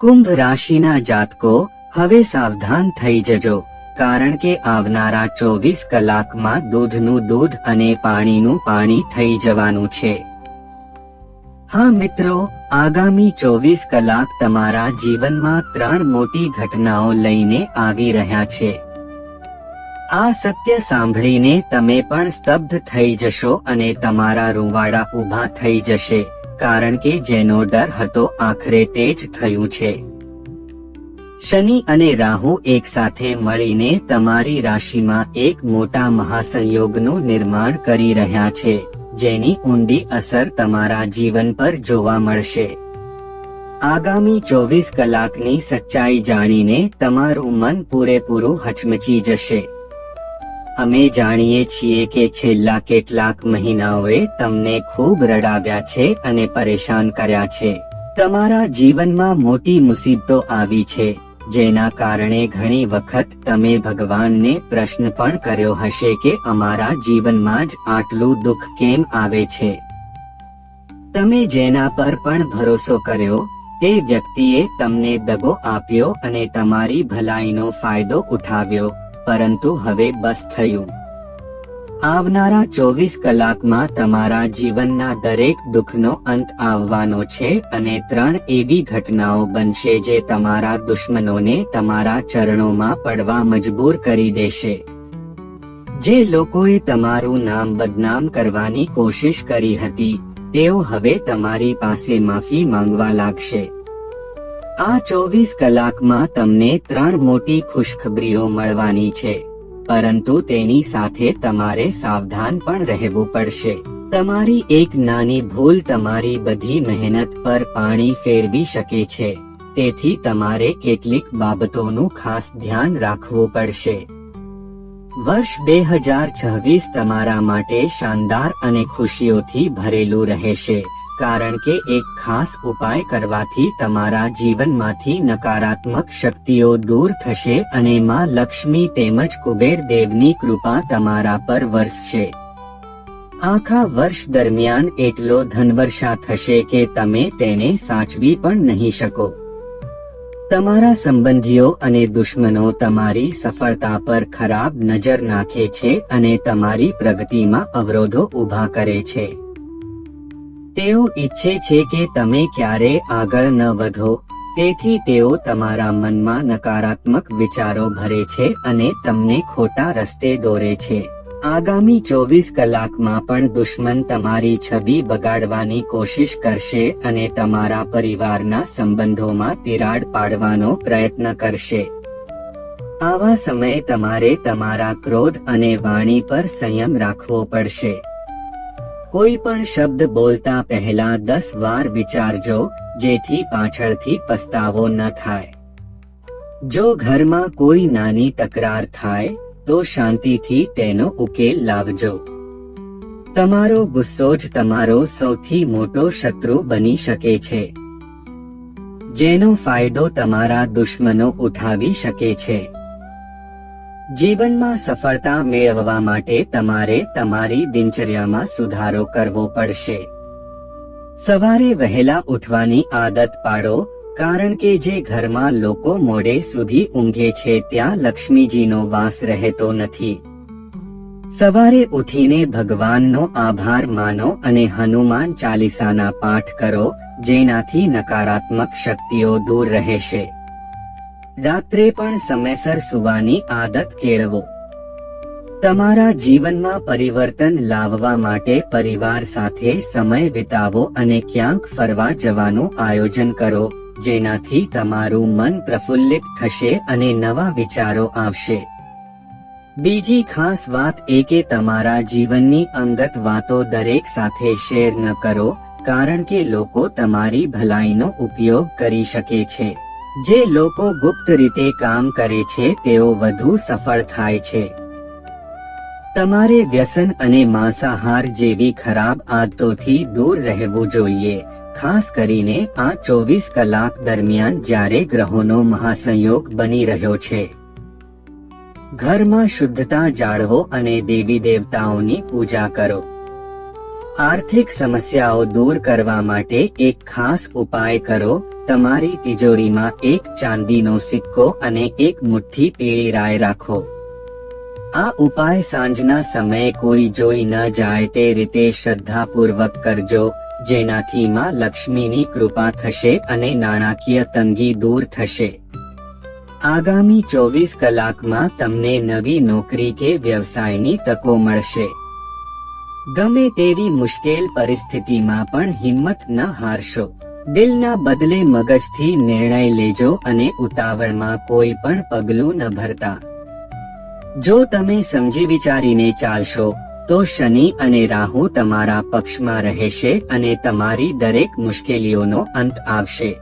કુંભ રાશિના જાતકો, હવે સાવધાન થઈ જજો, કારણ કે આવનારા ચોવીસ કલાકમાં દૂધનું દૂધ અને પાણીનું પાણી થઈ જવાનું છે. હા મિત્રો, આગામી ચોવીસ કલાક તમારા જીવનમાં ત્રણ મોટી ઘટનાઓ લઈને આવી રહ્યા છે. આ સત્ય સાંભળીને તમે પણ સ્તબ્ધ થઈ જશો અને તમારા રૂવાડા ઊભા થઈ જશે. કારણ કે જેનો ડર હતો આખરે તે જ થયું છે. શનિ અને રાહુ એકસાથે મળીને તમારી રાશિમાં એક મોટા મહાસંયોગનું નિર્માણ કરી રહ્યા છે, જેની ઊંડી અસર તમારા જીવન પર જોવા મળશે. આગામી ચોવીસ કલાકની સચ્ચાઈ જાણીને તમારું મન પૂરેપૂરું હચમચી જશે. અમે જાણીએ છીએ કે છેલ્લા કેટલાક મહિનાઓએ તમને ખૂબ રડાવ્યા છે અને પરેશાન કર્યા છે. તમારા જીવનમાં મોટી મુસીબતો આવી છે, જેના કારણે ઘણી વખત તમે ભગવાનને પ્રશ્ન પણ કર્યો હશે કે અમારા જીવનમાં જ આટલું દુઃખ કેમ આવે છે. તમે જેના પર પણ ભરોસો કર્યો, તે વ્યક્તિએ તમને દગો આપ્યો અને તમારી ભલાઈનો ફાયદો ઉઠાવ્યો. પરંતુ હવે બસ થયું. આવનારા ચોવીસ કલાકમાં તમારા જીવનના દરેક દુઃખનો અંત આવવાનો છે અને ત્રણ એવી ઘટનાઓ બનશે જે તમારા દુશ્મનોને તમારા ચરણોમાં પડવા મજબૂર કરી દેશે. જે લોકોએ તમારું નામ બદનામ કરવાની કોશિશ કરી હતી, તેઓ હવે તમારી પાસે માફી માંગવા લાગશે. આ ચોવીસ કલાકમાં તમને ત્રણ મોટી ખુશખબરીઓ મળવાની છે. પરંતુ તેની સાથે તમારે સાવધાન પણ રહેવું પડશે. તમારી એક નાની ભૂલ તમારી બધી મહેનત પર પાણી ફેરવી શકે છે. તેથી તમારે કેટલીક બાબતોનું ખાસ ધ્યાન રાખવું પડશે. વર્ષ બે હજાર છવ્વીસ તમારા માટે શાનદાર અને ખુશીઓથી ભરેલું રહેશે. કારણ કે એક ખાસ ઉપાય કરવાથી તમારા જીવનમાંથી નકારાત્મક શક્તિઓ દૂર થશે અને માં લક્ષ્મી તેમજ કુબેર દેવની કૃપા તમારા પર વરસશે. આખા વર્ષ દરમિયાન એટલો ધનવર્ષા થશે કે તમે તેને સાચવી પણ નહીં શકો. તમારા સંબંધીઓ અને દુશ્મનો તમારી સફળતા પર ખરાબ નજર નાખે છે અને તમારી પ્રગતિમાં અવરોધો ઊભા કરે છે. તેઓ ઈચ્છે છે કે તમે ક્યારે આગળ ન વધો. તેથી તેઓ તમારા મનમાં નકારાત્મક વિચારો ભરે છે અને તમને ખોટા રસ્તે દોરે છે. આગામી ચોવીસ કલાકમાં પણ દુશ્મન તમારી છબી બગાડવાની કોશિશ કરશે અને તમારા પરિવારના સંબંધોમાં તિરાડ પાડવાનો પ્રયત્ન કરશે. આવા સમયે તમારે તમારા ક્રોધ અને વાણી પર સંયમ રાખવો પડશે. કોઈ પણ શબ્દ બોલતા પહેલા દસ વાર વિચારજો, જેથી પાછળથી પસ્તાવો ન થાય. જો ઘરમાં કોઈ નાની તકરાર થાય, તો શાંતિથી તેનો ઉકેલ લાવજો. તમારો ગુસ્સો જ તમારો સૌથી મોટો શત્રુ બની શકે છે. જેનો ફાયદો તમારા દુશ્મનો ઉઠાવી શકે છે. જીવનમાં સફળતા મેળવવા માટે તમારે તમારી દિનચર્યામાં સુધારો કરવો પડશે. સવારે વહેલા ઉઠવાની આદત પાડો, કારણ કે જે ઘરમાં લોકો મોડે સુધી ઊંઘે છે ત્યાં લક્ષ્મીજીનો વાસ રહેતો નથી. સવારે ઉઠીને ભગવાનનો આભાર માનો અને હનુમાન ચાલીસાના પાઠ કરો, જેનાથી નકારાત્મક શક્તિઓ દૂર રહેશે. રાત્રે પણ સમયસર સુવાની આદત કેળવો. તમારા જીવનમાં પરિવર્તન લાવવા માટે પરિવાર સાથે સમય વિતાવો અને ક્યાંક ફરવા જવાનું આયોજન કરો, જેનાથી તમારું મન પ્રફુલ્લિત થશે અને નવા વિચારો આવશે. બીજી ખાસ વાત એ કે તમારા જીવનની અંગત વાતો દરેક સાથે શેર ન કરો, કારણ કે લોકો તમારી ભલાઈનો ઉપયોગ કરી શકે છે. જે લોકો ગુપ્ત રીતે કામ કરે છે, તેઓ વધુ સફળ થાય છે. તમારે વ્યસન અને માંસાહાર જેવી ખરાબ આદતોથી દૂર રહેવું જોઈએ, ખાસ કરીને આ ચોવીસ કલાક દરમિયાન જ્યારે ગ્રહોનો મહાસંયોગ બની રહ્યો છે. ઘરમાં શુદ્ધતા જાળવો અને દેવી દેવતાઓની પૂજા કરો. આર્થિક સમસ્યાઓ દૂર કરવા માટે એક ખાસ ઉપાય કરો. તમારી તિજોરીમાં એક ચાંદીનો સિક્કો અને એક મુઠ્ઠી પીળી રાય રાખો. આ ઉપાય સાંજના સમયે કોઈ જોઈ ન જાય તે રીતે શ્રદ્ધાપૂર્વક કરજો, જેનાથી માં લક્ષ્મીની કૃપા થશે અને નાણાકીય તંગી દૂર થશે. આગામી ચોવીસ કલાકમાં તમને નવી નોકરી કે વ્યવસાયની તકો મળશે. ગમે તેવી મુશ્કેલ પરિસ્થિતિમાં પણ હિંમત ન હારશો. દિલના બદલે મગજથી નિર્ણય લેજો અને ઉતાવળમાં કોઈ પણ પગલું ન ભરતા. જો તમે સમજી વિચારીને ચાલશો, તો શનિ અને રાહુ તમારા પક્ષમાં રહેશે અને તમારી દરેક મુશ્કેલીઓનો અંત આવશે.